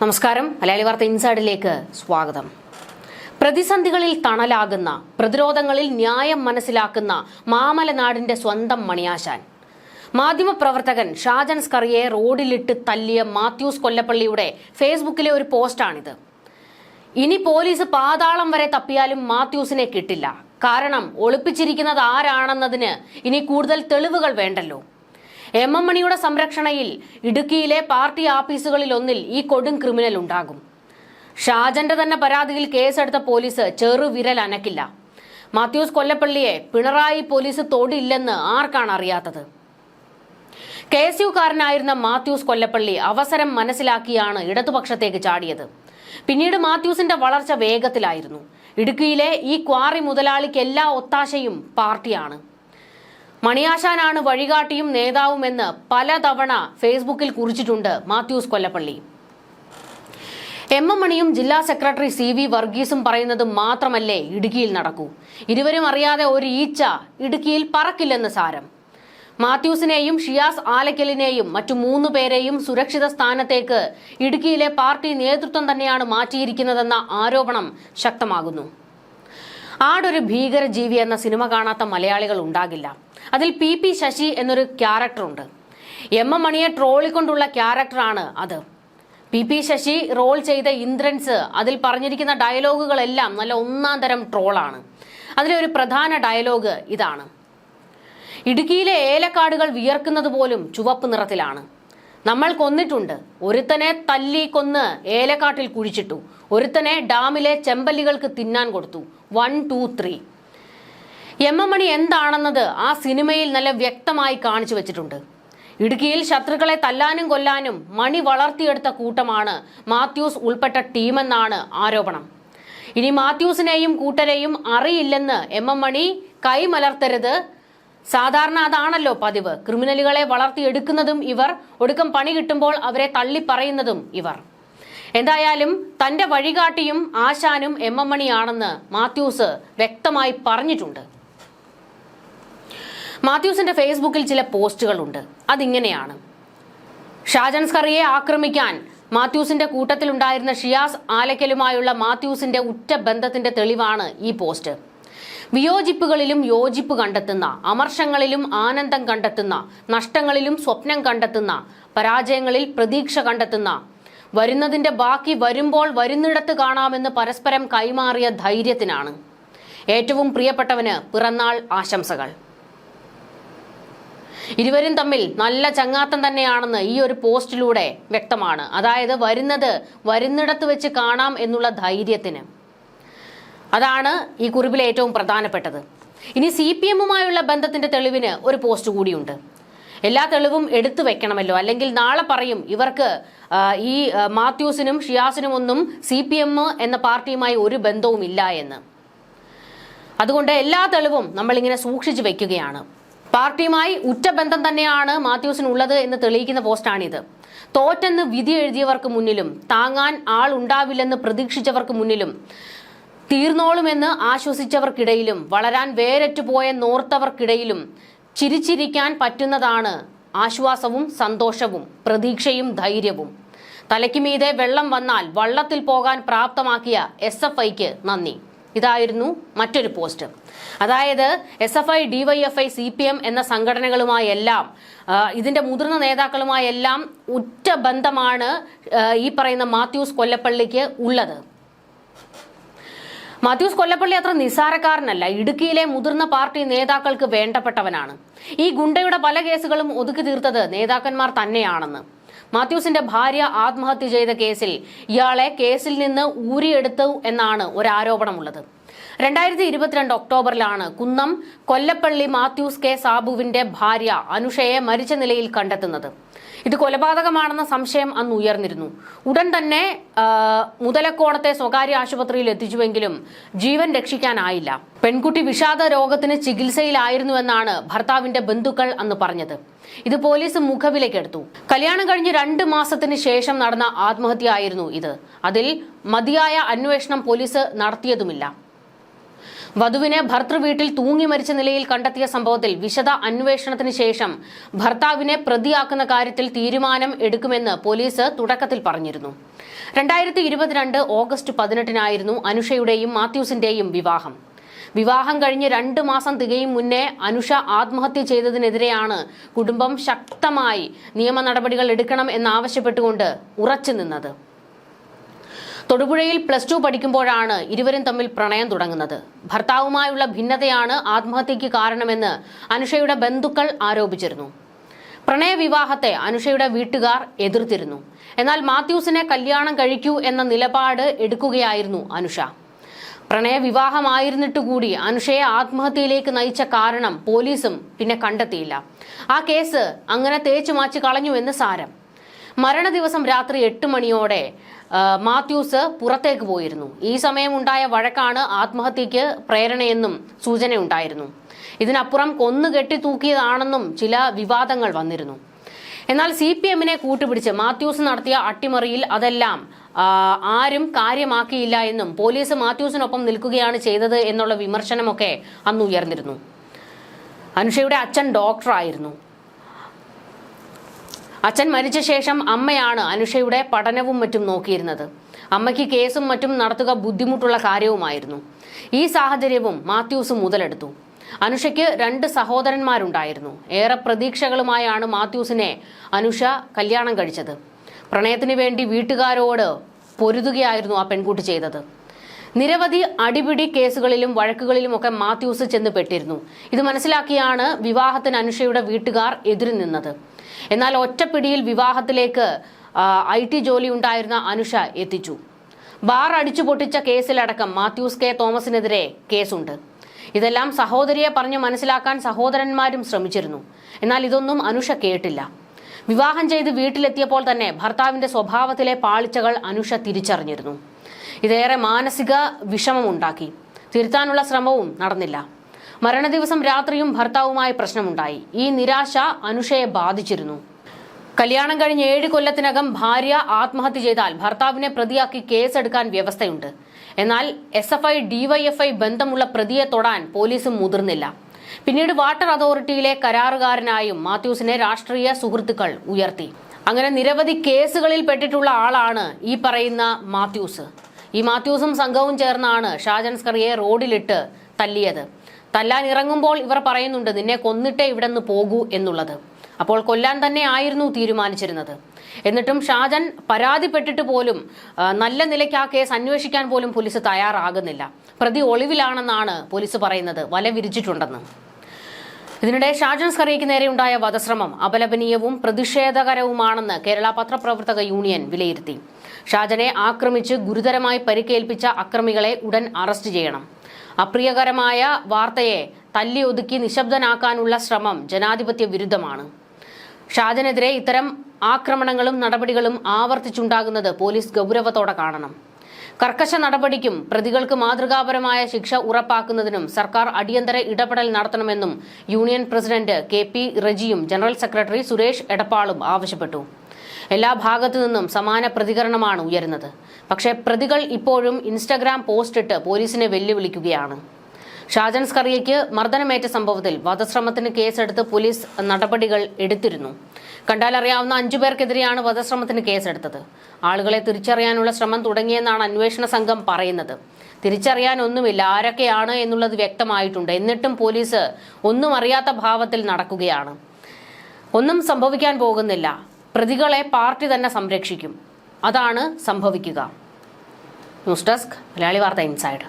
നമസ്കാരം. മലയാളി വാർത്ത ഇൻസൈഡിലേക്ക് സ്വാഗതം. പ്രതിസന്ധികളിൽ തണലാകുന്ന പ്രതിരോധങ്ങളിൽ ന്യായം മനസ്സിലാക്കുന്ന മാമലനാടിന്റെ സ്വന്തം മണിയാശാൻ. മാധ്യമപ്രവർത്തകൻ ഷാജൻ സ്കറിയെ റോഡിലിട്ട് തല്ലിയ മാത്യൂസ് കൊല്ലപ്പള്ളിയുടെ ഫേസ്ബുക്കിലെ ഒരു പോസ്റ്റാണിത്. ഇനി പോലീസ് പാതാളം വരെ തപ്പിയാലും മാത്യൂസിനെ കിട്ടില്ല. കാരണം ഒളിപ്പിച്ചിരിക്കുന്നത് ആരാണെന്നതിന് ഇനി കൂടുതൽ തെളിവുകൾ വേണ്ടല്ലോ. എം എം മണിയുടെ സംരക്ഷണയിൽ ഇടുക്കിയിലെ പാർട്ടി ആഫീസുകളിൽ ഒന്നിൽ ഈ കൊടും ക്രിമിനൽ ഉണ്ടാകും. ഷാജന്റെ തന്നെ പരാതിയിൽ കേസെടുത്ത പോലീസ് ചെറുവിരൽ അനക്കില്ല. മാത്യൂസ് കൊല്ലപ്പള്ളിയെ പിണറായി പോലീസ് തൊടില്ലെന്ന് ആർക്കാണ് അറിയാത്തത്? കെ എസ് യുക്കാരനായിരുന്ന മാത്യൂസ് കൊല്ലപ്പള്ളി അവസരം മനസ്സിലാക്കിയാണ് ഇടതുപക്ഷത്തേക്ക് ചാടിയത്. പിന്നീട് മാത്യൂസിന്റെ വളർച്ച വേഗത്തിലായിരുന്നു. ഇടുക്കിയിലെ ഈ ക്വാറി മുതലാളിക്ക് എല്ലാ ഒത്താശയും പാർട്ടിയാണ്. മണിയാശാനാണ് വഴികാട്ടിയും നേതാവുമെന്ന് പലതവണ ഫേസ്ബുക്കിൽ കുറിച്ചിട്ടുണ്ട് മാത്യൂസ് കൊല്ലപ്പള്ളി. എം എം മണിയും ജില്ലാ സെക്രട്ടറി സി വി വർഗീസും പറയുന്നത് മാത്രമല്ലേ ഇടുക്കിയിൽ നടക്കൂ. ഇരുവരും അറിയാതെ ഒരു ഈച്ച ഇടുക്കിയിൽ പറക്കില്ലെന്ന് സാരം. മാത്യൂസിനെയും ഷിയാസ് ആലക്കലിനെയും മറ്റു മൂന്ന് പേരെയും സുരക്ഷിത സ്ഥാനത്തേക്ക് ഇടുക്കിയിലെ പാർട്ടി നേതൃത്വം തന്നെയാണ് മാറ്റിയിരിക്കുന്നതെന്ന ആരോപണം ശക്തമാകുന്നു. ആടൊരു ഭീകരജീവി എന്ന സിനിമ കാണാത്ത മലയാളികൾ ഉണ്ടാകില്ല. അതിൽ പി പി ശശി എന്നൊരു ക്യാരക്ടറുണ്ട്. എം എം മണിയെ ട്രോളിക്കൊണ്ടുള്ള ക്യാരക്ടറാണ് അത്. പി പി ശശി റോൾ ചെയ്ത ഇന്ദ്രൻസ് അതിൽ പറഞ്ഞിരിക്കുന്ന ഡയലോഗുകളെല്ലാം നല്ല ഒന്നാം തരം ട്രോളാണ്. അതിലെ ഒരു പ്രധാന ഡയലോഗ് ഇതാണ്. ഇടുക്കിയിലെ ഏലക്കാടുകൾ വിയർക്കുന്നത് പോലും ചുവപ്പ് നിറത്തിലാണ്. നമ്മൾ കൊന്നിട്ടുണ്ട്. ഒരുത്തനെ തല്ലി കൊന്ന് ഏലക്കാട്ടിൽ കുഴിച്ചിട്ടു. ഒരുത്തനെ ഡാമിലെ ചെമ്പല്ലികൾക്ക് തിന്നാൻ കൊടുത്തു. One two three. M M Mani എന്താണെന്നത് ആ സിനിമയിൽ നല്ല വ്യക്തമായി കാണിച്ചു വെച്ചിട്ടുണ്ട്. ഇടുക്കിയിൽ ശത്രുക്കളെ തല്ലാനും കൊല്ലാനും മണി വളർത്തിയെടുത്ത കൂട്ടമാണ് മാത്യൂസ് ഉൾപ്പെട്ട ടീമെന്നാണ് ആരോപണം. ഇനി മാത്യൂസിനെയും കൂട്ടരെയും അറിയില്ലെന്ന് എം എം മണി കൈമലർത്തരുത്. സാധാരണ അതാണല്ലോ പതിവ്. ക്രിമിനലുകളെ വളർത്തിയെടുക്കുന്നതും ഇവർ ഒടുക്കം പണി കിട്ടുമ്പോൾ അവരെ തള്ളിപ്പറയുന്നതും ഇവർ. എന്തായാലും തന്റെ വഴികാട്ടിയും ആശാനും എം എം മണിയാണെന്ന് മാത്യൂസ് വ്യക്തമായി പറഞ്ഞിട്ടുണ്ട്. മാത്യൂസിന്റെ ഫേസ്ബുക്കിൽ ചില പോസ്റ്റുകളുണ്ട്. അതിങ്ങനെയാണ്. ഷാജൻ സ്കറിയെ ആക്രമിക്കാൻ മാത്യൂസിന്റെ കൂട്ടത്തിലുണ്ടായിരുന്ന ഷിയാസ് ആലക്കലുമായുള്ള മാത്യൂസിന്റെ ഉറ്റ ബന്ധത്തിന്റെ തെളിവാണ് ഈ പോസ്റ്റ്. വിയോജിപ്പുകളിലും യോജിപ്പ് കണ്ടെത്തുന്ന അമർഷങ്ങളിലും ആനന്ദം കണ്ടെത്തുന്ന നഷ്ടങ്ങളിലും സ്വപ്നം കണ്ടെത്തുന്ന പരാജയങ്ങളിൽ പ്രതീക്ഷ കണ്ടെത്തുന്ന വരുന്നതിന്റെ ബാക്കി വരുമ്പോൾ വരുന്നിടത്ത് കാണാമെന്ന് പരസ്പരം കൈമാറിയ ധൈര്യത്തിനാണ്. ഏറ്റവും പ്രിയപ്പെട്ടവന് പിറന്നാൾ ആശംസകൾ. ഇരുവരും തമ്മിൽ നല്ല ചങ്ങാത്തം തന്നെയാണെന്ന് ഈ ഒരു പോസ്റ്റിലൂടെ വ്യക്തമാണ്. അതായത് വരുന്നത് വരുന്നിടത്ത് വെച്ച് കാണാം എന്നുള്ള ധൈര്യത്തിന്. അതാണ് ഈ കുറിപ്പിലെ ഏറ്റവും പ്രധാനപ്പെട്ടത്. ഇനി സി പി എമ്മുമായുള്ള ബന്ധത്തിന്റെ തെളിവിന് ഒരു പോസ്റ്റ് കൂടിയുണ്ട്. എല്ലാ തെളിവും എടുത്തു വെക്കണമല്ലോ. അല്ലെങ്കിൽ നാളെ പറയും ഇവർക്ക് ഈ മാത്യൂസിനും ഷിയാസിനും ഒന്നും സി പി എം എന്ന പാർട്ടിയുമായി ഒരു ബന്ധവും ഇല്ല എന്ന്. അതുകൊണ്ട് എല്ലാ തെളിവും നമ്മളിങ്ങനെ സൂക്ഷിച്ചു വെക്കുകയാണ്. പാർട്ടിയുമായി ഉറ്റ ബന്ധം തന്നെയാണ് മാത്യൂസിനുള്ളത് എന്ന് തെളിയിക്കുന്ന പോസ്റ്റാണിത്. തോറ്റെന്ന് വിധി എഴുതിയവർക്ക് മുന്നിലും താങ്ങാൻ ആൾ ഉണ്ടാവില്ലെന്ന് പ്രതീക്ഷിച്ചവർക്ക് മുന്നിലും തീർന്നോളുമെന്ന് ആശ്വസിച്ചവർക്കിടയിലും വളരാൻ വേരറ്റുപോയ നോർത്തവർക്കിടയിലും ചിരിച്ചിരിക്കാൻ പറ്റുന്നതാണ് ആശ്വാസവും സന്തോഷവും പ്രതീക്ഷയും ധൈര്യവും. തലയ്ക്ക് മീതെ വെള്ളം വന്നാൽ വള്ളത്തിൽ പോകാൻ പ്രാപ്തമാക്കിയ എസ് എഫ് ഐക്ക് നന്ദി. ഇതായിരുന്നു മറ്റൊരു പോസ്റ്റ്. അതായത് S F I DYFI C P M എന്ന സംഘടനകളുമായെല്ലാം ഇതിന്റെ മുതിർന്ന നേതാക്കളുമായെല്ലാം ഉറ്റ ബന്ധമാണ് ഈ പറയുന്ന മാത്യൂസ് കൊല്ലപ്പള്ളിക്ക് ഉള്ളത്. മാത്യൂസ് കൊല്ലപ്പള്ളി അത്ര നിസ്സാരക്കാരനല്ല. ഇടുക്കിയിലെ മുതിർന്ന പാർട്ടി നേതാക്കൾക്ക് വേണ്ടപ്പെട്ടവനാണ്. ഈ ഗുണ്ടയുടെ പല കേസുകളും ഒതുക്കി തീർത്തത് നേതാക്കന്മാർ തന്നെയാണെന്ന്. മാത്യൂസിന്റെ ഭാര്യ ആത്മഹത്യ ചെയ്ത കേസിൽ ഇയാളെ കേസിൽ നിന്ന് ഊരിയെടുത്തു എന്നാണ് ഒരു ആരോപണമുള്ളത് രണ്ടായിരത്തി ഇരുപത്തിരണ്ട് ഒക്ടോബറിലാണ് കുന്നം കൊല്ലപ്പള്ളി മാത്യൂസ് കെ സാബുവിന്റെ ഭാര്യ അനുഷയെ മരിച്ച നിലയിൽ കണ്ടെത്തുന്നത്. ഇത് കൊലപാതകമാണെന്ന സംശയം അന്ന് ഉയർന്നിരുന്നു. ഉടൻ തന്നെ മുതലക്കോണത്തെ സ്വകാര്യ ആശുപത്രിയിൽ എത്തിച്ചുവെങ്കിലും ജീവൻ രക്ഷിക്കാനായില്ല. പെൺകുട്ടി വിഷാദ രോഗത്തിന് ചികിത്സയിലായിരുന്നുവെന്നാണ് ഭർത്താവിന്റെ ബന്ധുക്കൾ അന്ന് പറഞ്ഞത്. ഇത് പോലീസ് മുഖവിലേക്കെടുത്തു കല്യാണം കഴിഞ്ഞ് രണ്ട് മാസത്തിന് ശേഷം നടന്ന ആത്മഹത്യയായിരുന്നു ഇത്. അതിൽ മതിയായ അന്വേഷണം പോലീസ് നടത്തിയതുമില്ല. വധുവിനെ ഭർത്തൃവീട്ടിൽ തൂങ്ങി മരിച്ച നിലയിൽ കണ്ടെത്തിയ സംഭവത്തിൽ വിശദ അന്വേഷണത്തിന് ശേഷം ഭർത്താവിനെ പ്രതിയാക്കുന്ന കാര്യത്തിൽ തീരുമാനം എടുക്കുമെന്ന് പോലീസ് തുടക്കത്തിൽ പറഞ്ഞിരുന്നു. രണ്ടായിരത്തി ഇരുപത്തിരണ്ട് ഓഗസ്റ്റ് പതിനെട്ടിനായിരുന്നു അനുഷയുടെയും മാത്യൂസിന്റെയും വിവാഹം. വിവാഹം കഴിഞ്ഞ് രണ്ട് മാസം തികയും മുന്നേ അനുഷ ആത്മഹത്യ ചെയ്തതിനെതിരെയാണ് കുടുംബം ശക്തമായി നിയമ നടപടികൾ എടുക്കണം എന്നാവശ്യപ്പെട്ടുകൊണ്ട് ഉറച്ചു നിന്നത്. തൊടുപുഴയിൽ പ്ലസ് ടു പഠിക്കുമ്പോഴാണ് ഇരുവരും തമ്മിൽ പ്രണയം തുടങ്ങുന്നത്. ഭർത്താവുമായുള്ള ഭിന്നതയാണ് ആത്മഹത്യയ്ക്ക് കാരണമെന്ന് അനുഷയുടെ ബന്ധുക്കൾ ആരോപിച്ചിരുന്നു. പ്രണയവിവാഹത്തെ അനുഷയുടെ വീട്ടുകാർ എതിർത്തിരുന്നു. എന്നാൽ മാത്യൂസിനെ കല്യാണം കഴിക്കൂ എന്ന നിലപാട് എടുക്കുകയായിരുന്നു അനുഷ. പ്രണയവിവാഹമായിരുന്നിട്ട് കൂടി അനുഷയെ ആത്മഹത്യയിലേക്ക് നയിച്ച കാരണം പോലീസും പിന്നെ കണ്ടെത്തിയില്ല. ആ കേസ് അങ്ങനെ തേച്ചു മാച്ച് കളഞ്ഞു എന്ന് സാരം. മരണ ദിവസം രാത്രി എട്ട് മണിയോടെ മാത്യൂസ് പുറത്തേക്ക് പോയിരുന്നു. ഈ സമയം ഉണ്ടായ വഴക്കാണ് ആത്മഹത്യക്ക് പ്രേരണയെന്നും സൂചനയുണ്ടായിരുന്നു. ഇതിനപ്പുറം കൊന്നു കെട്ടി തൂക്കിയതാണെന്നും ചില വിവാദങ്ങൾ വന്നിരുന്നു. എന്നാൽ സി പി എമ്മിനെ കൂട്ടുപിടിച്ച് മാത്യൂസ് നടത്തിയ അട്ടിമറിയിൽ അതെല്ലാം ആരും കാര്യമാക്കിയില്ല എന്നും പോലീസ് മാത്യൂസിനൊപ്പം നിൽക്കുകയാണ് ചെയ്തത് എന്നുള്ള വിമർശനമൊക്കെ അന്ന് ഉയർന്നിരുന്നു. അനുഷയുടെ അച്ഛൻ ഡോക്ടറായിരുന്നു. അച്ഛൻ മരിച്ച ശേഷം അമ്മയാണ് അനുഷയുടെ പഠനവും മറ്റും നോക്കിയിരുന്നത്. അമ്മയ്ക്ക് കേസും മറ്റും നടത്തുക ബുദ്ധിമുട്ടുള്ള കാര്യവുമായിരുന്നു. ഈ സാഹചര്യവും മാത്യൂസ് മുതലെടുത്തു. അനുഷയ്ക്ക് രണ്ട് സഹോദരന്മാരുണ്ടായിരുന്നു. ഏറെ പ്രതീക്ഷകളുമായാണ് മാത്യൂസിനെ അനുഷ കല്യാണം കഴിച്ചത്. പ്രണയത്തിന് വേണ്ടി വീട്ടുകാരോട് പൊരുതുകയായിരുന്നു ആ പെൺകുട്ടി ചെയ്തത്. നിരവധി അടിപിടി കേസുകളിലും വഴക്കുകളിലുമൊക്കെ മാത്യൂസ് ചെന്ന് പെട്ടിരുന്നു ഇത് മനസ്സിലാക്കിയാണ് വിവാഹത്തിന് അനുഷയുടെ വീട്ടുകാർ എതിരു നിന്നത്. എന്നാൽ ഒറ്റപ്പിടിയിൽ വിവാഹത്തിലേക്ക് ഐ ടി ജോലി ഉണ്ടായിരുന്ന അനുഷ എത്തിച്ചു. ബാർ അടിച്ചു പൊട്ടിച്ച കേസിലടക്കം മാത്യൂസ് കെ തോമസിനെതിരെ കേസുണ്ട്. ഇതെല്ലാം സഹോദരിയെ പറഞ്ഞു മനസ്സിലാക്കാൻ സഹോദരന്മാരും ശ്രമിച്ചിരുന്നു. എന്നാൽ ഇതൊന്നും അനുഷ കേട്ടില്ല. വിവാഹം ചെയ്ത് വീട്ടിലെത്തിയപ്പോൾ തന്നെ ഭർത്താവിന്റെ സ്വഭാവത്തിലെ പാളിച്ചകൾ അനുഷ തിരിച്ചറിഞ്ഞിരുന്നു. ഇതേറെ മാനസിക വിഷമമുണ്ടാക്കി. തിരുത്താനുള്ള ശ്രമവും നടന്നില്ല. മരണദിവസം രാത്രിയും ഭർത്താവുമായി പ്രശ്നമുണ്ടായി. ഈ നിരാശ അനുഷയെ ബാധിച്ചിരുന്നു. കല്യാണം കഴിഞ്ഞ് ഏഴ് കൊല്ലത്തിനകം ഭാര്യ ആത്മഹത്യ ചെയ്താൽ ഭർത്താവിനെ പ്രതിയാക്കി കേസെടുക്കാൻ വ്യവസ്ഥയുണ്ട്. എന്നാൽ എസ് എഫ് ഐ ഡിവൈഎഫ്ഐ ബന്ധമുള്ള പ്രതിയെ തൊടാൻ പോലീസും മുതിർന്നില്ല. പിന്നീട് വാട്ടർ അതോറിറ്റിയിലെ കരാറുകാരനായും മാത്യൂസിനെ രാഷ്ട്രീയ സുഹൃത്തുക്കൾ ഉയർത്തി. അങ്ങനെ നിരവധി കേസുകളിൽ പെട്ടിട്ടുള്ള ആളാണ് ഈ പറയുന്ന മാത്യൂസ്. ഈ മാത്യൂസും സംഘവും ചേർന്നാണ് ഷാജൻ സ്കറിയെ റോഡിലിട്ട് തല്ലിയത്. തല്ലാൻ ഇറങ്ങുമ്പോൾ ഇവർ പറയുന്നുണ്ട് നിന്നെ കൊന്നിട്ടേ ഇവിടെ നിന്ന് പോകൂ എന്നുള്ളത്. അപ്പോൾ കൊല്ലാൻ തന്നെ ആയിരുന്നു തീരുമാനിച്ചിരുന്നത്. എന്നിട്ടും ഷാജൻ പരാതിപ്പെട്ടിട്ട് പോലും നല്ല നിലയ്ക്ക് ആ കേസ് അന്വേഷിക്കാൻ പോലും പോലീസ് തയ്യാറാകുന്നില്ല. പ്രതി ഒളിവിലാണെന്നാണ് പോലീസ് പറയുന്നത്. വല വിരിച്ചിട്ടുണ്ടെന്ന്. ഇതിനിടെ ഷാജൻ സ്കറിയയ്ക്ക് നേരെയുണ്ടായ വധശ്രമം അപലപനീയവും പ്രതിഷേധകരവുമാണെന്ന് കേരള പത്രപ്രവർത്തക യൂണിയൻ വിലയിരുത്തി. ഷാജനെ ആക്രമിച്ച് ഗുരുതരമായി പരിക്കേൽപ്പിച്ച അക്രമികളെ ഉടൻ അറസ്റ്റ് ചെയ്യണം. അപ്രിയകരമായ വാർത്തയെ തല്ലി ഒതുക്കി നിശബ്ദനാക്കാനുള്ള ശ്രമം ജനാധിപത്യ വിരുദ്ധമാണ്. ഷാജനെതിരെ ഇത്തരം ആക്രമണങ്ങളും നടപടികളും ആവർത്തിച്ചുണ്ടാകുന്നത് പോലീസ് ഗൗരവത്തോടെ കാണണം. കർക്കശ നടപടിക്കും പ്രതികൾക്ക് മാതൃകാപരമായ ശിക്ഷ ഉറപ്പാക്കുന്നതിനും സർക്കാർ അടിയന്തര ഇടപെടൽ നടത്തണമെന്നും യൂണിയൻ പ്രസിഡന്റ് കെ പി റജിയും ജനറൽ സെക്രട്ടറി സുരേഷ് എടപ്പാളും ആവശ്യപ്പെട്ടു. എല്ലാ ഭാഗത്തു നിന്നും സമാന പ്രതികരണമാണ് ഉയരുന്നത്. പക്ഷേ പ്രതികൾ ഇപ്പോഴും ഇൻസ്റ്റഗ്രാം പോസ്റ്റ് ഇട്ട് പോലീസിനെ വെല്ലുവിളിക്കുകയാണ്. ഷാജൻ സ്കറിയയ്ക്ക് മർദ്ദനമേറ്റ സംഭവത്തിൽ വധശ്രമത്തിന് കേസെടുത്ത് പോലീസ് നടപടികൾ എടുത്തിരുന്നു. കണ്ടാലറിയാവുന്ന അഞ്ചു പേർക്കെതിരെയാണ് വധശ്രമത്തിന് കേസെടുത്തത്. ആളുകളെ തിരിച്ചറിയാനുള്ള ശ്രമം തുടങ്ങിയെന്നാണ് അന്വേഷണ സംഘം പറയുന്നത്. തിരിച്ചറിയാനൊന്നുമില്ല ആരൊക്കെയാണ് എന്നുള്ളത് വ്യക്തമായിട്ടുണ്ട്. എന്നിട്ടും പോലീസ് ഒന്നും അറിയാത്ത ഭാവത്തിൽ നടക്കുകയാണ്. ഒന്നും സംഭവിക്കാൻ പോകുന്നില്ല. പ്രതികളെ പാർട്ടി തന്നെ സംരക്ഷിക്കും. അതാണ് സംഭവിക്കുക. ന്യൂസ് ഡെസ്ക് മലയാളി വാർത്ത ഇൻസൈഡ്.